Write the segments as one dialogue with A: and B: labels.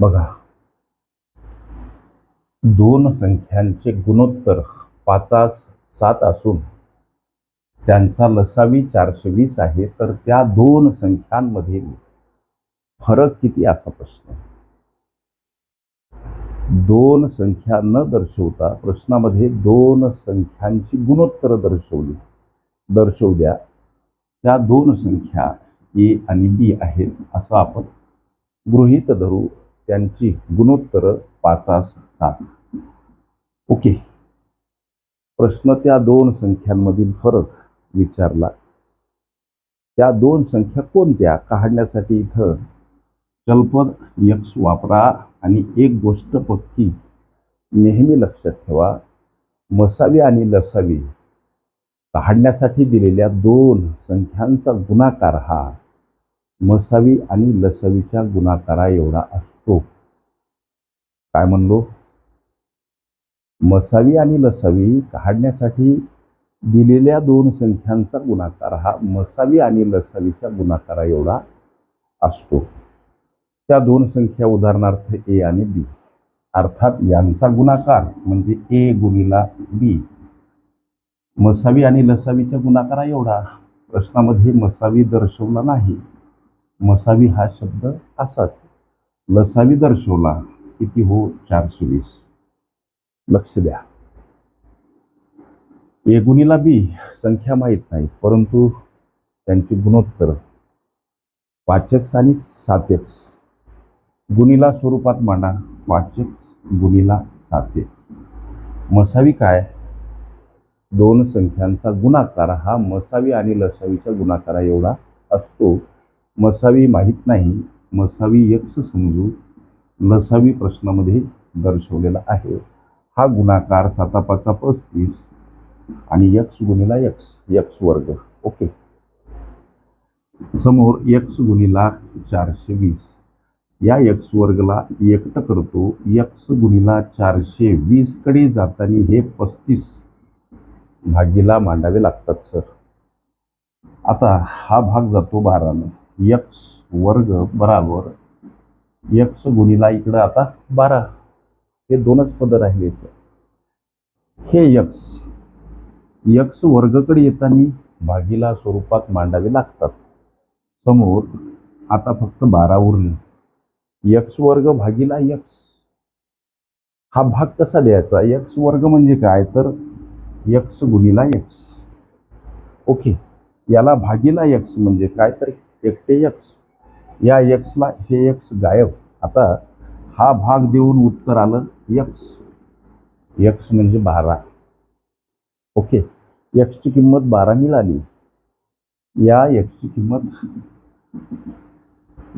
A: बघा. दोन संख्यांचे गुणोत्तर पाचास सात असून त्यांचा लसावी चारशे वीस आहे तर त्या दोन संख्यांमधील फरक किती असा प्रश्न? दोन संख्या न दर्शवता प्रश्नामध्ये दोन संख्यांची गुणोत्तर दर्शवली. दर्शवू द्या. त्या दोन संख्या ए आणि बी आहेत असं आपण गृहीत धरू. त्यांची गुणोत्तर पाचास सात ओके. प्रश्न त्या दोन संख्यांमधील फरक विचारला. त्या दोन संख्या कोणत्या? काढण्यासाठी इथं चलपद यक्स वापरा आणि एक गोष्ट पक्की नेहमी लक्षात ठेवा. मसावी आणि लसावी काढण्यासाठी दिलेल्या दोन संख्यांचा गुणाकार हा मसावी आणि लसावीच्या गुणाकारा एवढा असतो. काय म्हणलो? मसावी आणि लसावी काढण्यासाठी दिलेल्या दोन संख्यांचा गुणाकार हा मसावी आणि लसावीच्या गुणाकारा एवढा असतो. त्या दोन संख्या उदाहरणार्थ ए आणि बी. अर्थात यांचा गुणाकार म्हणजे ए गुणिला बी. मसावी आणि लसावीच्या गुणाकारा एवढा. प्रश्नामध्ये मसावी दर्शवला नाही. मसावी हा शब्द असाच. लसावी दर्शवला किती हो चारशे वीस लक्ष द्या. एगुणीला बी संख्या माहीत नाही परंतु त्यांची गुणोत्तर. पाचक्स आणि सातेक्स. गुणीला स्वरूपात मांडा पाचक्स गुणीला सातेक्स. मसावी काय? दोन संख्यांचा गुणाकार हा मसावी आणि लसावीच्या गुणाकारा एवढा असतो. मसावी माहीत नाही मसावी यक्स समजू लसावी प्रश्नामध्ये दर्शवलेला आहे. हा गुणाकार सातापाचा पस्तीस आणि यक्स गुणिला यक्स यक्स वर्ग. ओके. समोर यक्स गुणिला चारशे वीस या यक्स वर्गला एकटं करतो यक्स गुणिला चारशे वीसकडे जाताना हे पस्तीस भागीला मांडावे लागतात सर. आता हा भाग जातो बारानं. यक्स वर्ग बराबर यक्स गुणिला इकडं आता बारा. हे दोनच पद राहिले सर. हे यक्स यक्स वर्गकडे येताना भागीला स्वरूपात मांडावे लागतात. समोर आता फक्त बारा उरली. यक्स वर्ग भागीला यक्स हा भाग कसा द्यायचा? यक्स वर्ग म्हणजे काय? तर यक्स गुणिला यक्स ओके. याला भागीला यक्स म्हणजे काय? तर एकटे यक्स या यक्सला हे यक्स गायब. आता हा भाग देऊन उत्तर आलं यक्स यक्स म्हणजे बारा. ओके. यक्सची किंमत बारा मिळाली या यक्सची किंमत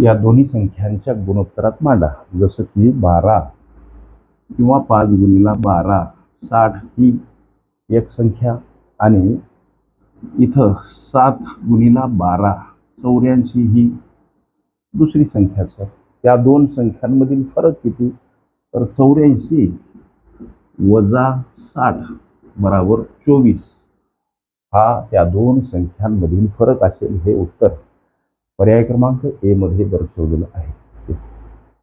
A: या दोन्ही संख्यांच्या गुणोत्तरात मांडा. जसं की बारा किंवा पाच गुणीला बारा साठ ही एक संख्या आणि इथं सात गुणीला बारा चौऱ्याऐंशी ही दुसरी संख्या सर. त्या दोन संख्यांमधील फरक किती? तर चौऱ्याऐंशी वजा साठ बराबर चोवीस. हा त्या दोन संख्यांमधील फरक असेल हे उत्तर पर्याय क्रमांक ए मध्ये दर्शवलेलं आहे.